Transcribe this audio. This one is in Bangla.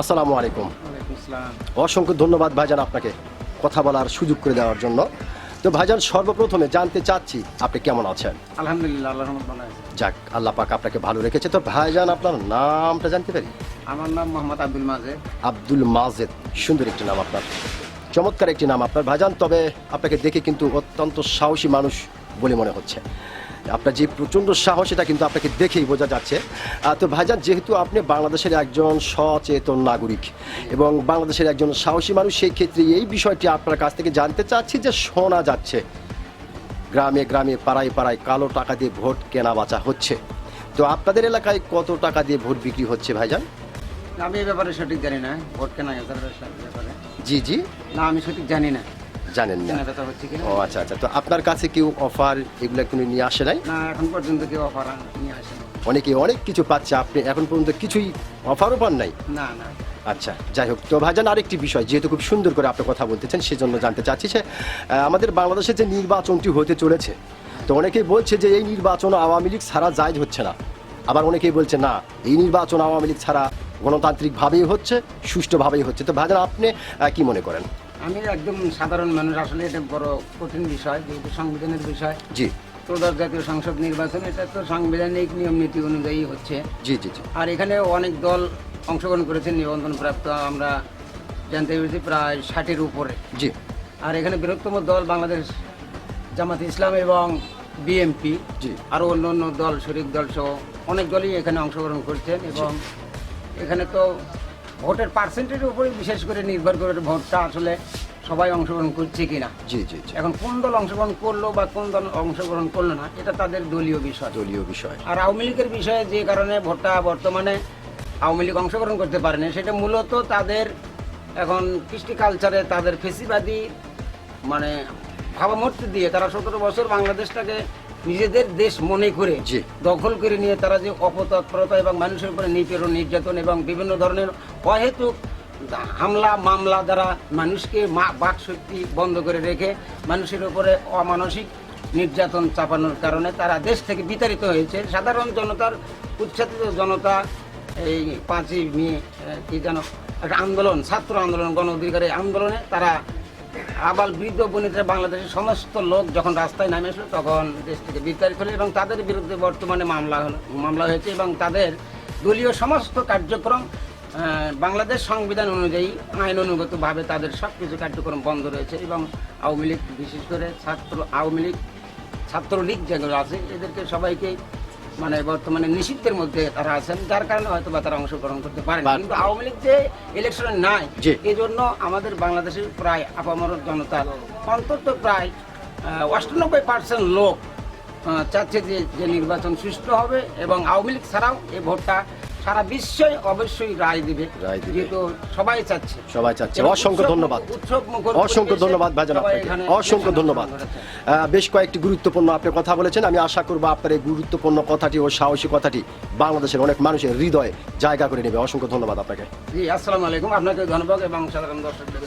আসসালামু আলাইকুম। অসংখ্য ধন্যবাদ ভাইজান আপনাকে কথা বলার সুযোগ করে দেওয়ার জন্য। তো ভাইজান সর্বপ্রথমে জানতে চাচ্ছি আপনি কেমন আছেন? আলহামদুলিল্লাহ আল্লাহ ভালো আছে। যাক আল্লাহ পাক আপনাকে ভালো রেখেছে। তো ভাইজান আপনার নামটা জানতে পারি? আমার নাম মোহাম্মদ আব্দুল মাজেদ। আব্দুল মাজেদ সুন্দর একটি নাম আপনার। চমৎকার একটি নাম আপনার। ভাইজান তবে আপনাকে দেখে কিন্তু অত্যন্ত সাহসী মানুষ বলে মনে হচ্ছে। আপনার যে প্রচণ্ড সাহস এটা কিন্তু আপনাকে দেখেই বোঝা যাচ্ছে। তো ভাইজান যেহেতু আপনি বাংলাদেশের একজন সচেতন নাগরিক এবং বাংলাদেশের একজন সাহসী মানুষ সেই ক্ষেত্রে এই বিষয়টি আপনার কাছ থেকে জানতে চাচ্ছি যে শোনা যাচ্ছে গ্রামে গ্রামে পাড়ায় পাড়ায় কালো টাকা দিয়ে ভোট কেনা বাঁচা হচ্ছে। তো আপনাদের এলাকায় কত টাকা দিয়ে ভোট বিক্রি হচ্ছে ভাইজান? আমি এই ব্যাপারে সঠিক জানি না ভোট কেনা ব্যাপারে। জি জি। না আমি সঠিক জানি না। জানেন না। ও আচ্ছা আচ্ছা। তো আপনার কাছে কেউ অফার এগুলো কোনো নিয়ে আসে নাই? না এখন পর্যন্ত কেউ অফার নিয়ে আসে অনেকে অনেক কিছু পাচ্ছে আপনি এখন পর্যন্ত কিছুই অফারও পান নাই? না না। আচ্ছা যাই হোক তো ভাইজান আরেকটি বিষয় যেহেতু খুব সুন্দর করে আপনি কথা বলতেছেন সেজন্য জানতে চাচ্ছি যে আহ, আমাদের বাংলাদেশে যে নির্বাচনটি হতে চলেছে তো অনেকেই বলছে যে এই নির্বাচন আওয়ামী লীগ ছাড়া জায়জ হচ্ছে না। আবার অনেকেই বলছে না এই নির্বাচন আওয়ামী লীগ ছাড়া গণতান্ত্রিকভাবেই হচ্ছে সুষ্ঠুভাবেই হচ্ছে। তো ভাইজান আপনি কি মনে করেন? আমি একদম সাধারণ মানুষ আসলে এটা বড় কঠিন বিষয় যেহেতু সংবিধানের বিষয়। জি। ত্রয়োদশ জাতীয় সংসদ নির্বাচন এটা তো সাংবিধানিক নিয়ম নীতি অনুযায়ী হচ্ছে। জি জি জি। আর এখানে অনেক দল অংশগ্রহণ করেছেন নিবন্ধন প্রাপ্ত আমরা জানতে পেরেছি প্রায় ষাটের উপরে। জি। আর এখানে বৃহত্তম দল বাংলাদেশ জামাত ইসলাম এবং বিএমপি জি। আরও অন্য অন্য দল শরিক দল সহ অনেক দলই এখানে অংশগ্রহণ করছেন এবং এখানে তো ভোটের পার্সেন্টেজের উপরে বিশেষ করে নির্ভর করে ভোটটা আসলে সবাই অংশগ্রহণ করছে কিনা। জি জি জি। এখন কোন দল অংশগ্রহণ করল বা কোন দল অংশগ্রহণ করল না এটা তাদের দলীয় বিষয়। দলীয় বিষয়। আর আওয়ামী লীগের বিষয়ে যে কারণে ভোটটা বর্তমানে আওয়ামী লীগ অংশগ্রহণ করতে পারেনি সেটা মূলত তাদের এখন কৃষ্টি কালচারে তাদের ফেসিবাদী মানে ভাবামূর্তি দিয়ে তারা সতেরো বছর বাংলাদেশটাকে নিজেদের দেশ মনে করে দখল করে নিয়ে তারা যে অপতৎপরতা এবং মানুষের উপরে নিপীড়ন নির্যাতন এবং বিভিন্ন ধরনের অহেতুক হামলা মামলা দ্বারা মানুষকে মা বাক শক্তি বন্ধ করে রেখে মানুষের উপরে অমানসিক নির্যাতন চাপানোর কারণে তারা দেশ থেকে বিতাড়িত হয়েছে। সাধারণ জনতার উচ্ছ্বাসিত জনতা এই পাঁচই মে কি যেন একটা আন্দোলন ছাত্র আন্দোলন গণ অধিকারের আন্দোলনে তারা আবাল বৃদ্ধ বনিতা বাংলাদেশের সমস্ত লোক যখন রাস্তায় নামে আসলো, তখন দেশ থেকে বিতাড়িত হলো এবং তাদের বিরুদ্ধে বর্তমানে মামলা হলো, মামলা হয়েছে এবং তাদের দলীয় সমস্ত কার্যক্রম বাংলাদেশ সংবিধান অনুযায়ী, আইন অনুগতভাবে তাদের সব কিছু কার্যক্রম বন্ধ রয়েছে এবং আওয়ামী লীগ, বিশেষ করে ছাত্র, আওয়ামী লীগ, ছাত্রলীগ যেগুলো আছে, এদেরকে সবাইকে মানে বর্তমানে নিষিদ্ধের মধ্যে তারা আছেন যার কারণে হয়তো বা তারা অংশগ্রহণ করতে পারেন পার- কিন্তু আওয়ামী লীগ যে ইলেকশনে নাই। এই জন্য আমাদের বাংলাদেশের প্রায় আপামর জনতা অন্তত প্রায় অষ্টানব্বই পার্সেন্ট লোক চাচ্ছে যে যে নির্বাচন সুষ্ঠু হবে এবং আওয়ামী লীগ ছাড়াও এই ভোটটা সারা বিশ্বই অবশ্যই রায় দিবে রায় দিবে। যেহেতু সবাই চাচ্ছে। সবাই চাচ্ছে। অসংখ্য ধন্যবাদ। অসংখ্য ধন্যবাদ ভাইজান আপনাকে। অসংখ্য ধন্যবাদ। বেশ কয়েকটি গুরুত্বপূর্ণ আপনি কথা বলেছেন। আমি আশা করব আপনার এই গুরুত্বপূর্ণ কথাটি ও সাহসী কথাটি বাংলাদেশের অনেক মানুষের হৃদয়ে জায়গা করে নেবে। অসংখ্য ধন্যবাদ আপনাকে। জি আসসালামু আলাইকুম। আপনাকে ধন্যবাদ এবং সাধারণ দর্শকদের